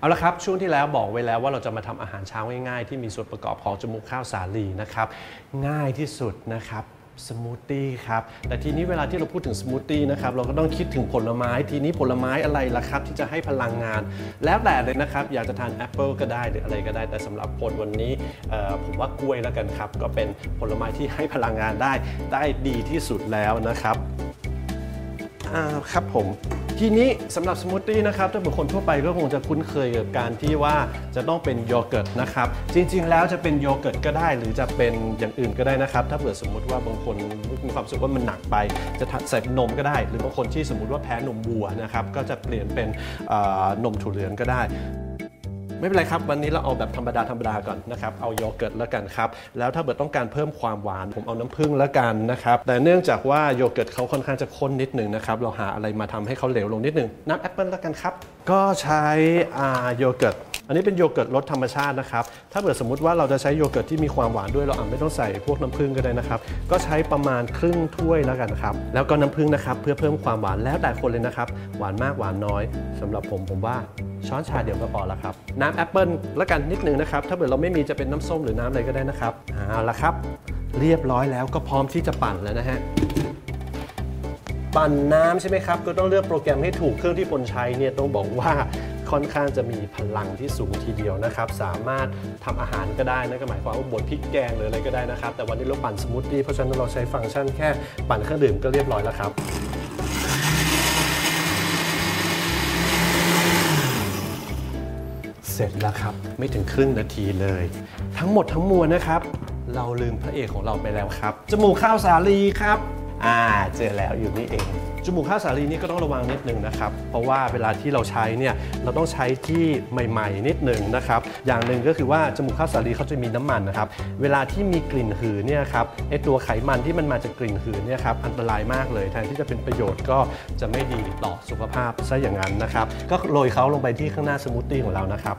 เอาละครับ ช่วงที่แล้วบอกไว้แล้วว่าเราจะมาทำอาหารเช้าง่ายๆ ที่มีส่วนประกอบของจมูกข้าวสาลีนะครับ ง่ายที่สุดนะครับสมูทตี้ครับ แต่ทีนี้เวลาที่เราพูดถึงสมูทตี้นะครับ เราก็ต้องคิดถึงผลไม้ ทีนี้ผลไม้อะไรล่ะครับ ที่จะให้พลังงาน แล้วแต่เลยนะครับ อยากจะทานแอปเปิลก็ได้หรืออะไรก็ได้ แต่สำหรับคนวันนี้ผมว่ากล้วยแล้วกันครับ ก็เป็นผลไม้ที่ให้พลังงานได้ได้ดีที่สุดแล้วนะครับ ครับผมทีนี้สำหรับสมูทตี้นะครับถ้าเป็นคนทั่วไปก็คงจะคุ้นเคยกับการที่ว่าจะต้องเป็นโยเกิร์ตนะครับจริงๆ แล้วจะเป็นโยเกิร์ตก็ได้ หรือจะเป็นอย่างอื่นก็ได้นะครับ ถ้าเผื่อสมมติว่าบางคนมีความรู้สึกว่ามันหนักไป จะใส่นมก็ได้ หรือบางคนที่สมมติว่าแพ้นมวัวนะครับก็จะเปลี่ยนเป็นนมถั่วเหลืองก็ได้ ไม่เป็นไรครับ วันนี้เราเอาแบบธรรมดาธรรมดาก่อนนะครับ เอาโยเกิร์ตแล้วกันครับ แล้วถ้าเกิดต้องการเพิ่มความหวาน ผมเอาน้ำผึ้งแล้วกันนะครับ แต่เนื่องจากว่าโยเกิร์ตเขาค่อนข้างจะข้นนิดหนึ่งนะครับ เราหาอะไรมาทำให้เขาเหลวลงนิดหนึ่งน้ำแอปเปิลแล้วกันครับ ก็ใช้โยเกิร์ตอันนี้เป็นโยเกิร์ตรสธรรมชาตินะครับ ถ้าเกิดสมมติว่าเราจะใช้โยเกิร์ตที่มีความหวานด้วย เราอาจไม่ต้องใส่พวกน้ำผึ้งก็ได้นะครับ ก็ใช้ประมาณครึ่งถ้วยแล้วกันครับ แล้วก็น้ำผึ้งนะครับเพื่อเพิ่มความหวานแล้วแต่คนเลยนะครับ หวานมากหวานน้อยสำหรับผมผมว่า ช้อนชาเดียวก็พอแล้วครับ น้ำแอปเปิลแล้วกันนิดนึงนะครับ ถ้าเกิดเราไม่มีจะเป็นน้ำส้มหรือน้ำอะไรก็ได้นะครับเอาละครับ เรียบร้อยแล้วก็พร้อมที่จะปั่นแล้วนะฮะปั่นน้ำใช่ไหมครับก็ต้องเลือกโปรแกรมให้ถูกเครื่องที่พลใช้เนี่ยต้องบอกว่าค่อนข้างจะมีพลังที่สูงทีเดียวนะครับ สามารถทำอาหารก็ได้นะก็หมายความว่าบดพริกแกงหรืออะไรก็ได้นะครับ แต่วันนี้เราปั่นสมูทตี้เพราะฉะนั้นเราใช้ฟังก์ชันแค่ปั่นเครื่องดื่มก็เรียบร้อยแล้วครับ เสร็จแล้วครับ ไม่ถึงครึ่งนาทีเลย ทั้งหมดทั้งมวลนะครับ เราลืมพระเอกของเราไปแล้วครับ จมูกข้าวสาลีครับ อ่า เจอแล้วอยู่นี่เอง จมูกข้าวสาลีนี่ก็ต้องระวังนิดนึงนะครับ เพราะว่าเวลาที่เราใช้เนี่ยเราต้องใช้ที่ใหม่ ๆ นิดนึงนะครับ อย่างหนึ่งก็คือว่าจมูกข้าวสาลีเขาจะมีน้ำมันนะครับ เวลาที่มีกลิ่นหืนเนี่ยครับไอตัวไขมันที่มันมาจากกลิ่นหืนเนี่ยครับอันตรายมากเลยแทนที่จะเป็นประโยชน์ก็จะไม่ดีต่อสุขภาพซะอย่างนั้นนะครับ ก็โรยเขาลงไปที่ข้างหน้าสมูทตี้ของเรานะครับ